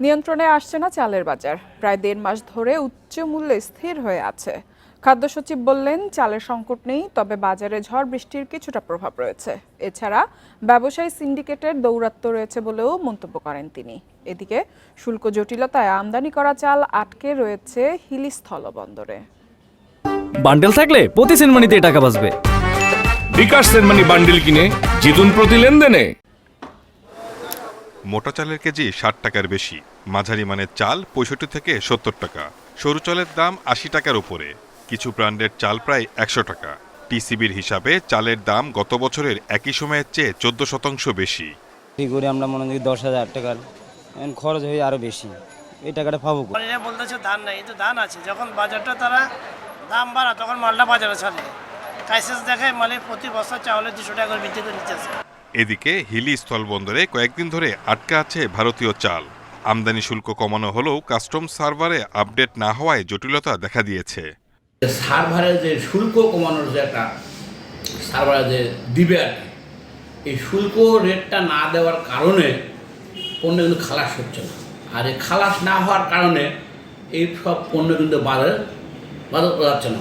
নিয়ন্ত্রণে আসছে না চালের বাজার। প্রায় দেড় মাস ধরে উচ্চ মূল্যে স্থির হয়ে আছে। খাদ্য সচিব বললেন চালের সংকট নেই তবে বাজারে ঝড় বৃষ্টির কিছুটা প্রভাব রয়েছে। এছাড়া ব্যবসায়ী সিন্ডিকেটের দৌরাত্ম্য রয়েছে বলেও মন্তব্য করেন তিনি। এদিকে শুল্ক জটিলতায় আমদানি করা চাল আটকে রয়েছে হিলি স্থলবন্দরে বান্ডেল থাকলে প্রতি সেনমানিতে টাকা বাঁচবে। বিকাশ সেনমানি বান্ডিল কিনে জিতুন প্রতি লেনদেনে। মোটা চালের কেজি ষাট টাকার বেশি মাঝারি মানের চাল পঁয়ষট্টি থেকে সত্তর টাকা সরু চালের দাম আশি টাকার উপরে কিছু ব্র্যান্ডের চাল প্রায় একশো টাকা। টিসিবির হিসাবে চালের দাম গত বছরের একই সময়ের চেয়ে চোদ্দ শতাংশ বেশি। করি আমরা মনে করি দশ হাজার টাকার খরচ হয়ে আরও বেশি। এই টাকাটা পাবো বলতেছে ধান নাই কিন্তু ধান আছে। যখন বাজারটা তারা দাম বাড়া তখন মালটা বাজারে ছাড়ে ক্রাইসিস দেখে মালে প্রতি বছর চাউলের দুশো টাকা করে বৃদ্ধি করে নিতেছে এদিকে হিলি স্থলবন্দরে কয়েকদিন ধরে আটকে আছে ভারতীয় চাল। আমদানি শুল্ক কমানো হলেও কাস্টম সার্ভারে আপডেট না হওয়ায় জটিলতা দেখা দিয়েছে। সার্ভারে যে শুল্ক কমানোর যে একটা সার্ভারে যে দিবে আর এই শুল্ক রেটটা না দেওয়ার কারণে পণ্য কিন্তু খালাস হচ্ছে না। আর এই খালাস না হওয়ার কারণে এই সব পণ্য কিন্তু বাজারে বাজার যাচ্ছে না।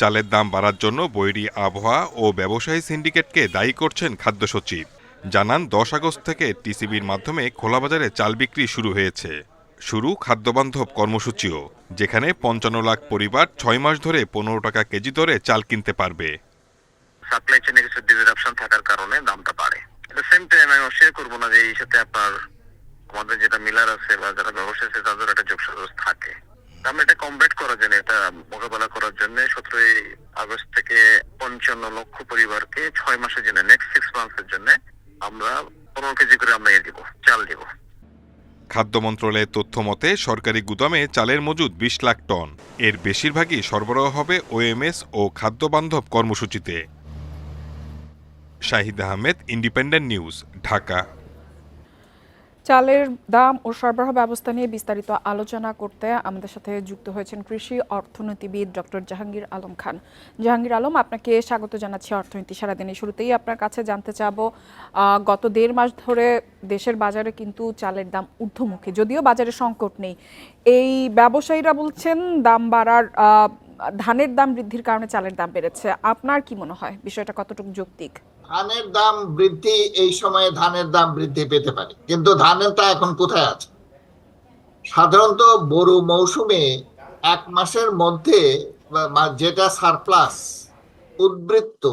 চালের দাম বাড়ার জন্য বৈরী আবহাওয়া ও ব্যবসায়ী সিন্ডিকেটকে দায়ী করছেন খাদ্য সচিব। জানান, দশ আগস্ট থেকে টিসিবির মাধ্যমে খোলাবাজারে চাল বিক্রি শুরু হয়েছে। শুরু খাদ্যবান্ধব কর্মসূচিও, যেখানে পঞ্চান্ন লাখ পরিবার ছয় মাস ধরে পনেরো টাকা কেজি দরে চাল কিনতে পারবে। সাপ্লাই চেনে কিছু ডিসরাপশন থাকার কারণে দামটা বাড়ে। এট সেম টাইম আমি অস্বীকার করব না যে এই সাথে আপনার, আমাদের যেটা মিলার আছে বা যারা ব্যবসা আছে, তাদের একটা যোগসাজস থাকে। আমরা এটা কমব্যাট করার জন্য, এটা মোকাবেলা করার জন্য সতেরোই আগস্ট থেকে পঞ্চান্ন লক্ষ পরিবারকে ছয় মাসের জন্য নেক্সট সিক্স মান্থসের জন্য আমরা পনেরো কেজি করে আমরা ইয়ে দিব, চাল দিব। খাদ্য মন্ত্রণালয়ের তথ্য মতে, সরকারি গুদামে চালের মজুদ বিশ লাখ টন। এর বেশিরভাগই সরবরাহ হবে ওএমএস ও খাদ্যবান্ধব কর্মসূচিতে। Shahid Ahmed Independent News Dhaka. চালের দাম ও সরবরাহ ব্যবস্থা নিয়ে বিস্তারিত আলোচনা করতে আমাদের সাথে যুক্ত হয়েছেন কৃষি অর্থনীতিবিদ ডক্টর জাহাঙ্গীর আলম খান। জাহাঙ্গীর আলম, আপনাকে স্বাগত জানাচ্ছি অর্থনীতি সারাদিনে শুরুতেই। আপনার কাছে জানতে চাবো গত দেড় মাস ধরে দেশের বাজারে কিন্তু চালের দাম ঊর্ধ্বমুখী, যদিও বাজারে সংকট নেই। এই ব্যবসায়ীরা বলছেন, দাম বাড়ার ধানের দাম বৃদ্ধির কারণে চালের দাম বেড়েছে। আপনার কি মনে হয়? বিষয়টা কতটুকু যৌক্তিক? ধানের দাম বৃদ্ধি এই সময়ে ধানের দাম বৃদ্ধি পেতে পারে। কিন্তু ধানের তা এখন কোথায় আছে? সাধারণত বড় মৌসুমে এক মাসের মধ্যে যেটা সারপ্লাস উদ্বৃত্ত,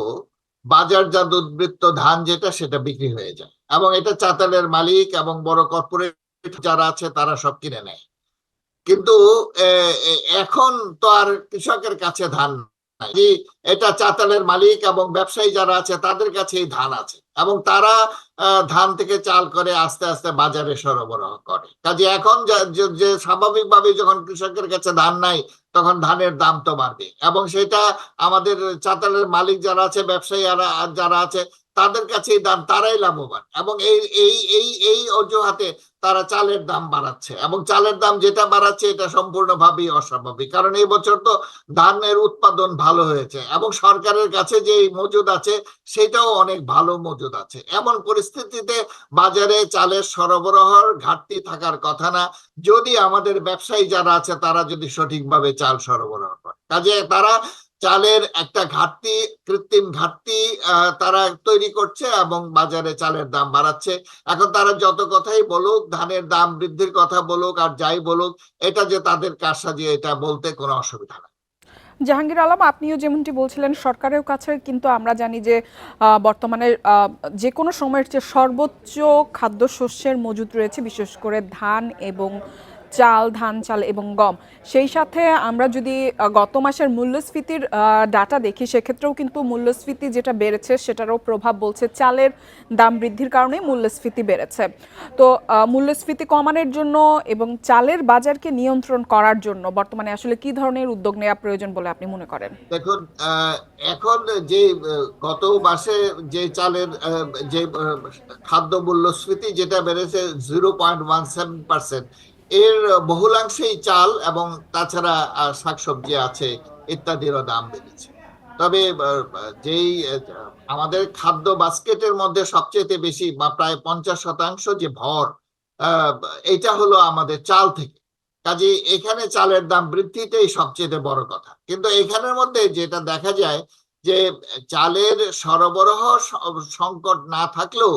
বাজারজাত উদ্বৃত্ত ধান যেটা, সেটা বিক্রি হয়ে যায়। এবং এটা চাতালের মালিক এবং বড় কর্পোরেট যারা আছে, তারা সব কিনে নেয়। কিন্তু এখন তো আর কৃষকের কাছে ধান যে এটা চাতালের মালিক এবং ব্যবসায়ী যারা আছে, তাদের কাছেই ধান আছে এবং তারা ধান থেকে চাল করে আস্তে আস্তে বাজারে সরবরাহ করে। কাজে এখন যা- স্বাভাবিকভাবে যখন কৃষকের কাছে ধান নাই, তখন ধানের দাম তো বাড়বে এবং সেটা আমাদের চাতালের মালিক যারা আছে, ব্যবসায়ী যারা আছে তাদের কাছেই দাম, তারাই লাভবান। এবং এই এই এই এই অজুহাতে তারা চালের দাম বাড়াচ্ছে। এবং চালের দাম যেটা বাড়াচ্ছে, এটা সম্পূর্ণভাবেই অস্বাভাবিক। কারণ এই বছর তো ধানের উৎপাদন ভালো হয়েছে এবং সরকারের কাছে যে মজুদ আছে, সেটাও অনেক ভালো মজুদ আছে। এমন পরিস্থিতিতে বাজারে চালের সরবরাহর ঘাটতি থাকার কথা না। যদি আমাদের ব্যবসায়ী যারা আছে, তারা যদি সঠিকভাবে চাল সরবরাহ করে। কাজে তারা চালের একটা ঘাটতি, কৃত্রিম ঘাটতি তারা তৈরি করছে এবং বাজারে চালের দাম বাড়াচ্ছে। এখন তারা যত কথাই বলুক, ধানের দাম বৃদ্ধির কথা বলুক আর যাই বলুক, এটা যে তাদের কাজ সাজিয়ে এটা বলতে কোনো অসুবিধা নেই। জাহাঙ্গীর আলম, আপনিও যেমনটি বলছিলেন, সরকারের কাছে কিন্তু আমরা জানি যে বর্তমানে যে কোনো সময়ের চেয়ে সর্বোচ্চ খাদ্যশস্যের মজুদ রয়েছে, বিশেষ করে ধান এবং চাল, ধান, চাল এবং গম। সেই সাথে আমরা যদি গত মাসের মূল্যস্ফীতির ডাটা দেখি, সেক্ষেত্রেও কিন্তু মূল্যস্ফীতি যেটা বেড়েছে, সেটারও প্রভাব বলছে চালের দাম বৃদ্ধির কারণে মূল্যস্ফীতি বেড়েছে। তো মূল্যস্ফীতি কমানোর জন্য এবং চালের বাজারকে নিয়ন্ত্রণ করার জন্য বর্তমানে আসলে কি ধরনের উদ্যোগ নেওয়া প্রয়োজন বলে আপনি মনে করেন? দেখুন এখন যে গত মাসে যে চালের যে খাদ্য মূল্যস্ফীতি যেটা বেড়েছে zero point one seven percent এর বহুলাংশেই চাল এবং তাছাড়া শাকসবজি আছে, ইত্যাদিরও দাম বেড়েছে। তবে যেই আমাদের খাদ্য বাস্কেটের মধ্যে সবচেয়ে বেশি বা প্রায় পঞ্চাশ শতাংশ যে ভর এটা হলো আমাদের চাল থেকে। কাজে এখানে চালের দাম বৃদ্ধিটাই সবচেয়ে বড় কথা। কিন্তু এখানের মধ্যে যেটা দেখা যায় যে, চালের সরবরাহ সংকট না থাকলেও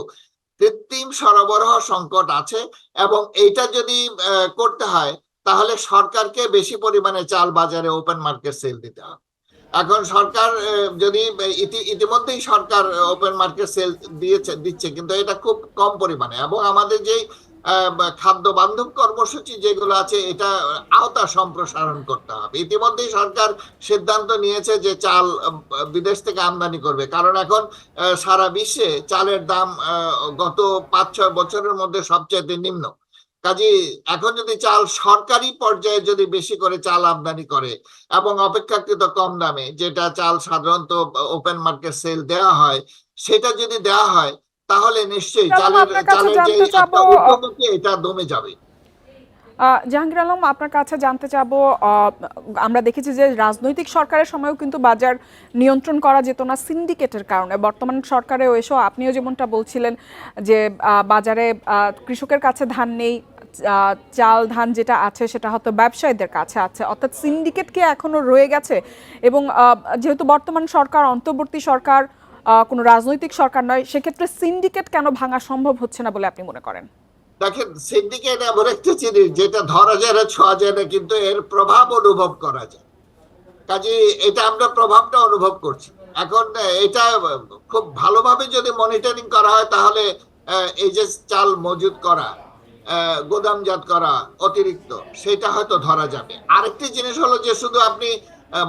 কৃত্রিম সরবরাহ সংকট আছে এবং এটা যদি করতে হয়, তাহলে সরকারকে বেশি পরিমাণে চাল বাজারে ওপেন মার্কেট সেল দিতে হবে। এখন সরকার যদি ইতি- ইতিমধ্যেই সরকার ওপেন মার্কেট সেল দিয়েছে, দিচ্ছে, কিন্তু এটা খুব কম পরিমাণে এবং আমাদের যে খাদ্য বান্ধব কর্মসূচি যেগুলো আছে, এটা আওতা সম্প্রসারণ করতে হবে। ইতিমধ্যেই সরকার সিদ্ধান্ত নিয়েছে যে চাল বিদেশ থেকে আমদানি করবে। কারণ এখন সারা বিশ্বে চালের দাম গত পাঁচ ছয় বছরের মধ্যে সবচেয়ে নিম্ন। কাজে এখন যদি চাল সরকারি পর্যায়ে যদি বেশি করে চাল আমদানি করে এবং অপেক্ষাকৃত কম দামে, যেটা চাল সাধারণত ওপেন মার্কেট সেল দেওয়া হয়, সেটা যদি দেওয়া হয় তাহলে নিশ্চয়ই ম্যাডাম, চালের চালের যে একটা এটা দমে যাবে। জাহাঙ্গীর আলম আপনার কাছে জানতে চাবো আমরা দেখেছি যে রাজনৈতিক সরকারের সময়ও কিন্তু বাজার নিয়ন্ত্রণ করা যেত না সিন্ডিকেটের কারণে। বর্তমান সরকারেও এসেও আপনিও যেমনটা বলছিলেন যে আহ, বাজারে কৃষকের কাছে ধান নেই আহ, চাল ধান যেটা আছে সেটা হয়তো ব্যবসায়ীদের কাছে আছে। অর্থাৎ সিন্ডিকেট কি এখনও রয়ে গেছে? এবং আহ, যেহেতু বর্তমান সরকার অন্তর্বর্তী সরকার কোনো রাজনৈতিক সরকার নয়, সেক্ষেত্রে সিন্ডিকেট কেন ভাঙা সম্ভব হচ্ছে না বলে আপনি মনে করেন? দেখেন সিন্ডিকেট এমন একটা জিনিস যেটা ধরা যায় না, ছোঁয়া যায় না, কিন্তু এর প্রভাব অনুভব করা যায়। কাজে এটা আমরা প্রভাবটা অনুভব করছি। এখন এটা খুব ভালোভাবে যদি মনিটরিং করা হয়, তাহলে এই যে চাল মজুদ করা গোদামজাত করা অতিরিক্ত, সেটা হয়তো ধরা যাবে। আরেকটি জিনিস হলো যে শুধু আপনি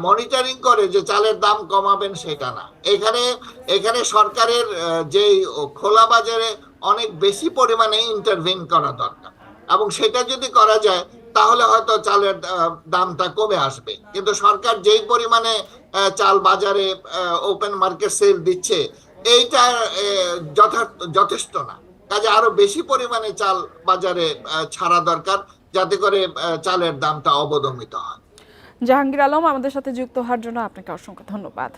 মনিটরিং করে যে চালের দাম কমাবেন সেটা না। এখানে এখানে সরকারের যে খোলা বাজারে অনেক বেশি পরিমাণে ইন্টারভিন করা দরকার। এবং সেটা যদি করা যায়, তাহলে হয়তো চালের দামটা কমে আসবে। কিন্তু সরকার যেই পরিমাণে চাল বাজারে ওপেন মার্কেট সেল দিচ্ছে, এইটা যথেষ্ট না। কাজে আরও বেশি পরিমাণে চাল বাজারে ছাড়া দরকার, যাতে করে চালের দামটা অবদমিত হয়। জাহাঙ্গীর আলম আমাদের সাথে যুক্ত হওয়ার জন্য আপনাকে অসংখ্য ধন্যবাদ।